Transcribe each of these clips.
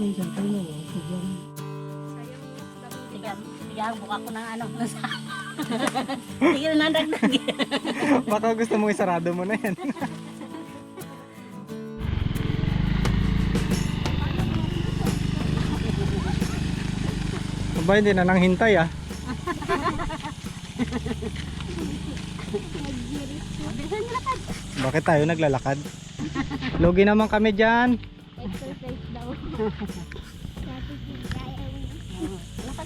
minsan kayo mo. Sobrang Tiga, tiga, buka ko ng ano. Tigil na dagdag. Baka gusto mo isarado mo na yan. Aba, hindi na nang hintay ah. Bakit tayo naglalakad? Logi naman kami dyan. Lakad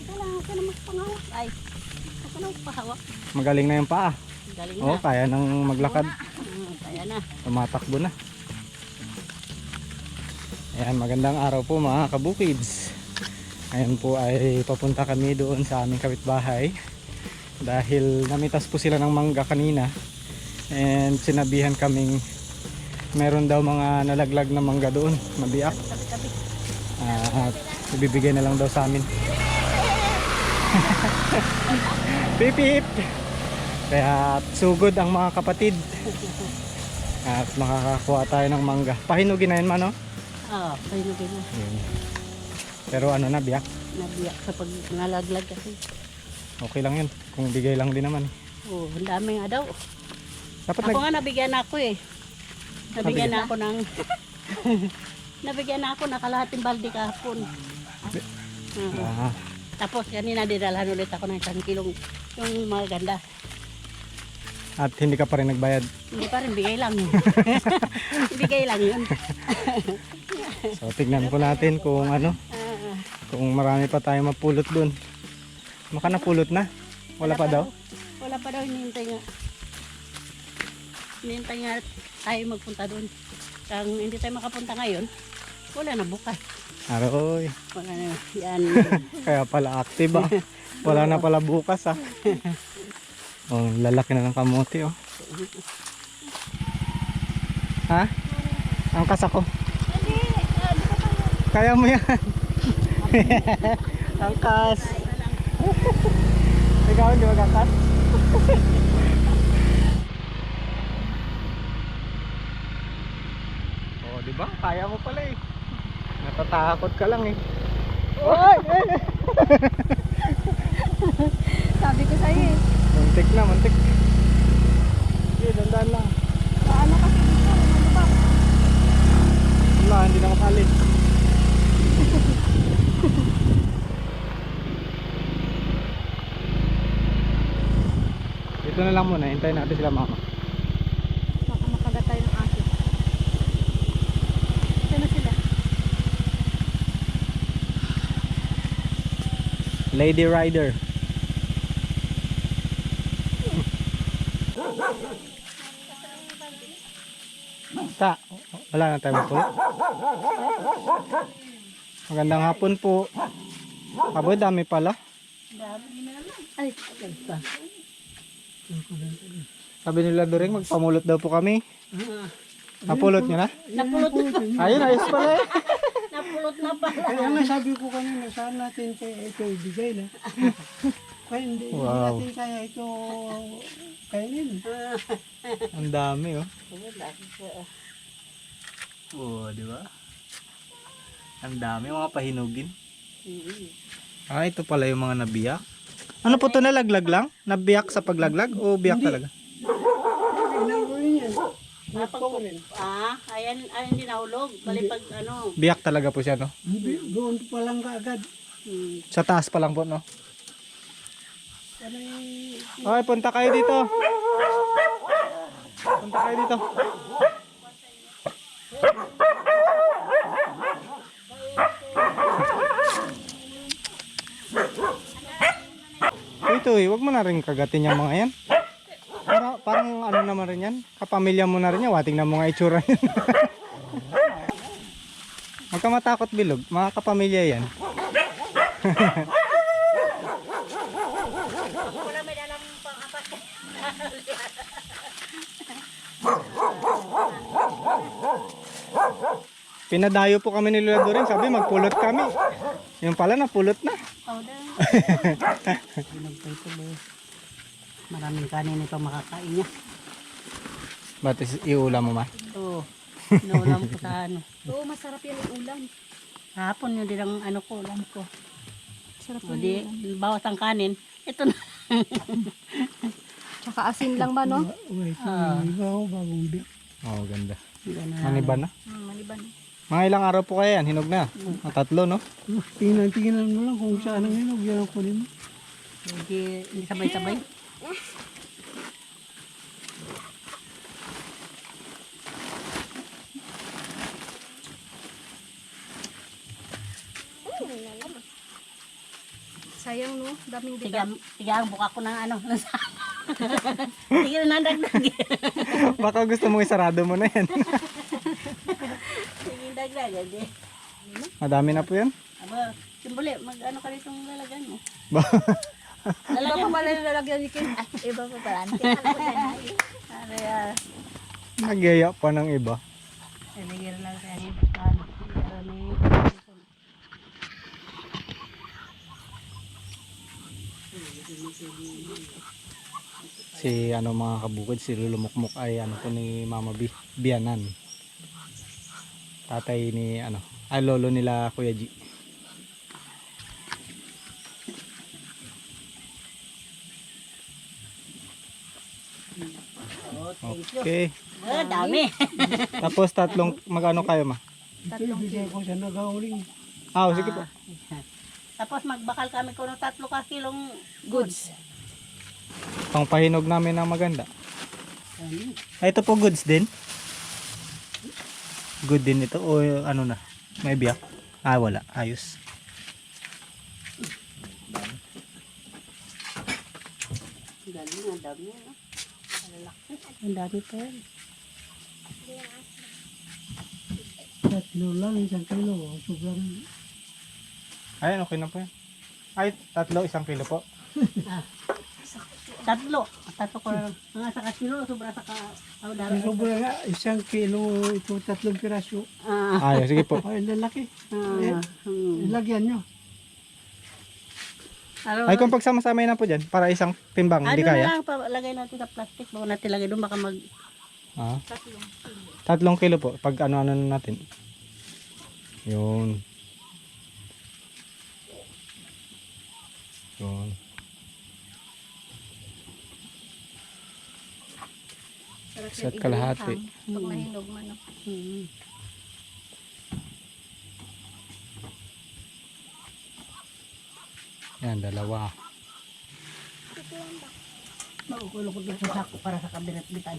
ka na magpangawak. Ay, huwag ka na magpahawak. Magaling na yung paa. Galing Oo, na. kaya nang maglakad. Kaya na. Tumatakbo na. Ayan, magandang araw po mga kabukids. Ayan po ay papunta kami doon sa aming kapitbahay. Dahil namitas po sila ng mangga kanina. And sinabihan kaming meron daw mga nalaglag na mangga doon, mabiyak. Tabi-tabi. Ah, at ibibigay na lang daw sa amin. pip pip! Kaya sugod ang mga kapatid. At makakakuha tayo ng mangga. Pahinugin na yun man, no? Oo, kayo na kayo. Yun. Pero ano na, biyak. Nabiyak sa pag nalaglag kasi. Okay lang yun. Kung bigay lang din naman. Oo, ang dami nga daw. Dapat Ako nag... nga nabigyan ako eh. Nabigyan Nabigyan? ako ng... nabigyan ako na kalahating balde kahapon. Oo. Ah, Tapos kanina didalhan ulit ako ng isang kilong yung mga ganda. at hindi ka pa rin nagbayad. Hindi pa rin, bigay lang. bigay lang yun. So tignan po natin kung ano, kung marami pa tayo mapulot dun. Maka napulot na. Wala pa daw. Wala pa daw, hinihintay nga. Hinihintay nga tayo magpunta doon. Kung hindi tayo makapunta ngayon, wala na bukas. Aroy. Wala na yan. Kaya pala active ah. Wala na pala bukas ah. Oh, lalaki na ng kamote oh. Ha? Angkas ako. Kaya mo yan. Angkas. Ikaw hindi magangkas? oh, di ba? Kaya mo pala eh. Natatakot ka lang eh. Oy! Sabi ko sa'yo eh. Muntik na, muntik. Sige, dandan lang. Paano kasi dito? Ano ba? Wala, hindi na makali. Dito na lang muna, hintayin natin sila mama. Baka makagat tayo ng aso. Saan na sila? Lady Rider. Ta, wala na tayo po. Magandang hapon po. Abo, dami pala. Ay, pa. Sabi nila Doring, magpamulot daw po kami. Napulot nyo na? Napulot na. Ayun, ayos pala eh. Napulot na pala. Kaya nga sabi ko kanina, saan natin kaya ito ibigay na. Kaya hindi, hindi Wow. natin kaya ito kainin. Ang dami oh. Oo, di ba? Ang dami mga pahinugin. Ah, ito pala yung mga nabiyak. Ano po to nalaglag lang? Nabiyak sa paglaglag o biyak talaga? Tignan ko rin yan. Napag- ah, ayan, ayan hindi nahulog. Bali pag ano. Biyak talaga po siya, no? Hindi, Doon pa lang kaagad. Hmm. Sa taas pa lang po, no? Panay, Okay, punta kayo dito. Punta kayo dito. Ito eh, wag mo na rin kagatin yung mga yan. Para, parang ano naman rin yan, kapamilya mo na rin yan, wating na mga itsura yan. Huwag ka matakot bilog, mga kapamilya yan. Wala may dalang pang-apat. Pinadayo po kami ni Lola Doring, sabi magpulot kami. Yung pala napulot na. Powder. Maraming kanin ito makakain niya. Ba't iulam mo ma? Oo. Naulam ko sa ano. Oo, masarap yan yung ulam. Kahapon yun din ang ano ko, ulam ko. Sarap O yun. di, bawas ang kanin. Ito na. Tsaka asin lang ba, no? Wait, Ah. iba ako bagong biyak. Oh, ganda. Na. Maniba na. Hmm, maliban. Mga ilang araw po kaya yan? Hinog na. Mga tatlo, no? Tingnan, tingnan mo lang kung saan ang hinog. Yan ang kunin mo. Hindi, hindi sabay-sabay. Sayang, no? Daming Tiga, bigat. tiga ang buka ko ng ano. Tiga na dagdag. Baka gusto mong isarado mo na yan. Sige dagdag. Hindi. Madami na po yan. Aba, simbole, mag ano ka ditong lalagyan mo. Ba- Iba pa pala yung lalagyan ni Kim. Ah, Iba pa pala. Ano yan? Nagyaya pa ng iba. Lalagyan lang sa. Si ano mga kabukid, si Lulumukmuk ay ano po ni Mama Bi Bianan. Tatay ni ano, ay lolo nila Kuya G. Oh, thank you. Okay. Ah, dami. Tapos tatlong magano kayo ma? Siya nagauling. Ah, oh, sige po. Tapos magbakal kami ko ng tatlo ka kilong Goods. Pangpahinog namin ng maganda. Ah, ito po goods din. Good din ito o ano na? May biyak? Ah, wala. Ayos. Galing, ang dami. No? Ang dami pa yan. Tatlo lang, isang kilo. Sobrang Ayun, okay na po yan. Ay, tatlo, isang kilo po. Tatlo. Tatlo ko lang. Mga sa kasilo, sobra sa ka... Oh, dami. Sobra nga, isang kilo, ito tatlong piraso. Ah, Ayos, sige po. Ay, lalaki. ah, hmm. Ilagyan nyo. Ano, Ay, kung pagsama-sama na po dyan, para isang timbang, ano hindi na kaya? lang, palagay natin sa plastic. Bago natin lagay doon, baka mag... Ah. Tatlong kilo po, pag ano-ano na natin. Yun. Yun. Yung kalahati. Pag nahinog man. no? Hmm. Yan, dalawa. Magukulo ko doon sa sako para sa kabinet-bitan.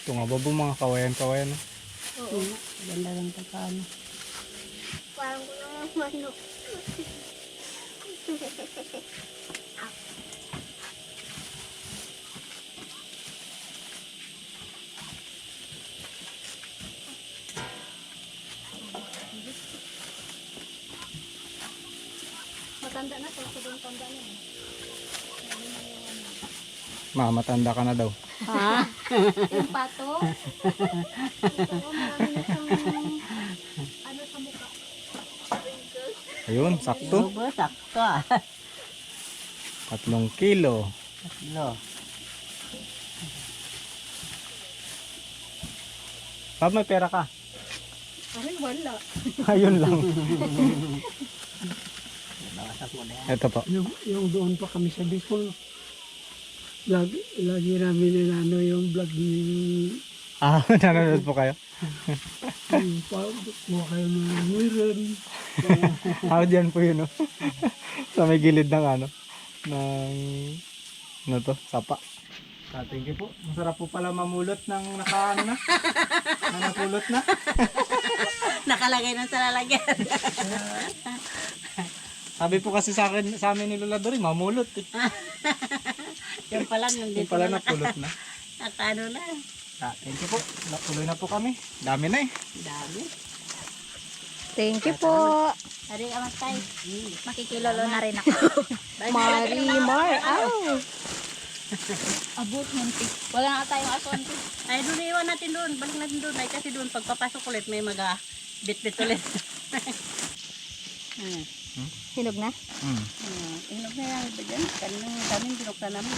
Ito nga ba po mga kawayan-kawayan? Oo. Ganda lang pagkano. Parang ko lang manok. Matanda na, kung sa tanda na. eh. Ma, matanda ka na daw. Ha? Yung pato. Oo, marami na siyang ano sa mukha. Ayun, sakto. Oo ba? Sakto ah. Tatlong kilo. Tatlo. Pab, may pera ka. Ay, wala. Ayun lang. Nawasak mo na yan. Ito po. Yung, yung doon pa kami sa Bicol. Lagi, lagi namin inano yung vlog ni Ah, nanonood po kayo? yung pa, kuha kayo ng wiran. Ah, dyan po yun, no? Sa may gilid ng ano, ng, ano to, sapa. Ah, thank you po. Masarap po pala mamulot ng naka, ano na, na napulot na. Nakalagay na sa lalagyan. Sabi po kasi sa akin, sa amin ni Lola Dory, mamulot eh. Yung pala, Yung yung dito pala na napulot na. nakano na. Ah, thank you po. Tuloy na po kami. Dami na eh. Dami. Thank you po. Ari, amat tayo. Makikilolo na rin ako. Marimar. Ow. Abot, munti. Wala na tayong asonti. Ay, doon iwan natin doon. Balik natin doon. Ay, kasi doon, pagpapasok ulit, may maga bit-bit ulit. hmm. Hinog na? Hmm. Uh, inog na yan. Ito dyan. Kaninang daming binukta namin.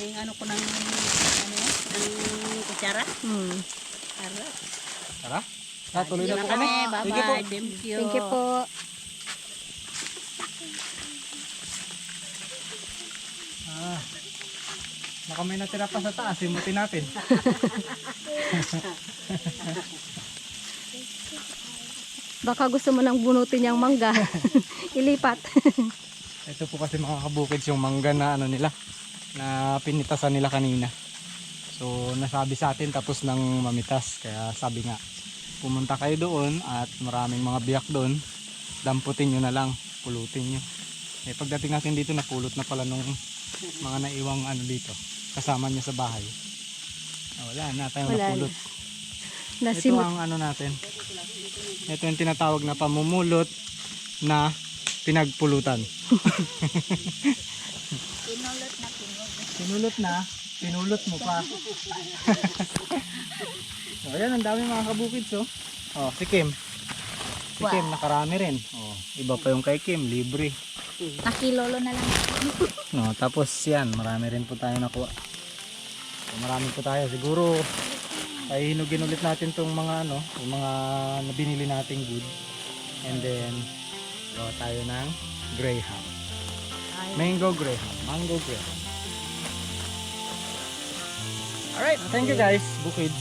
Yung ano ko ng, ano yan, ng kutsara. Hmm. Tara. Tara, tuloy na po kami. po. Bye-bye. Thank you. Thank you po. Ah. Baka may natira pa sa taas, simutin natin. Baka gusto mo nang bunutin yung mangga. Ilipat. Ito po kasi mga kabukids yung mangga na ano nila, na pinitasan nila kanina. So nasabi sa atin tapos nang mamitas. Kaya sabi nga, pumunta kayo doon at maraming mga biyak doon. Damputin nyo na lang, pulutin nyo. Eh pagdating natin dito napulot na pala nung mga naiwang ano dito. Kasama niya sa bahay. Ah, wala na tayong Wala napulot. Nasimot. ang ano natin. Ito yung tinatawag na pamumulot na pinagpulutan. Pinulot na pinulot. Pinulot na, pinulot mo pa. so, ayan, ang dami mga kabukids, oh. Oh, si Kim. Si Kim, nakarami rin. Oh, iba pa yung kay Kim, libre. Nakilolo na lang. No, tapos yan, marami rin po tayo nakuha. So, marami po tayo. Siguro, ay hinugin ulit natin tong mga ano, yung mga nabinili nating good. And then, gawa tayo ng Greyhound. Mango Greyhound. Mango Greyhound. Alright, thank you guys, Bukids.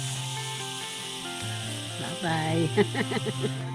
Bye-bye.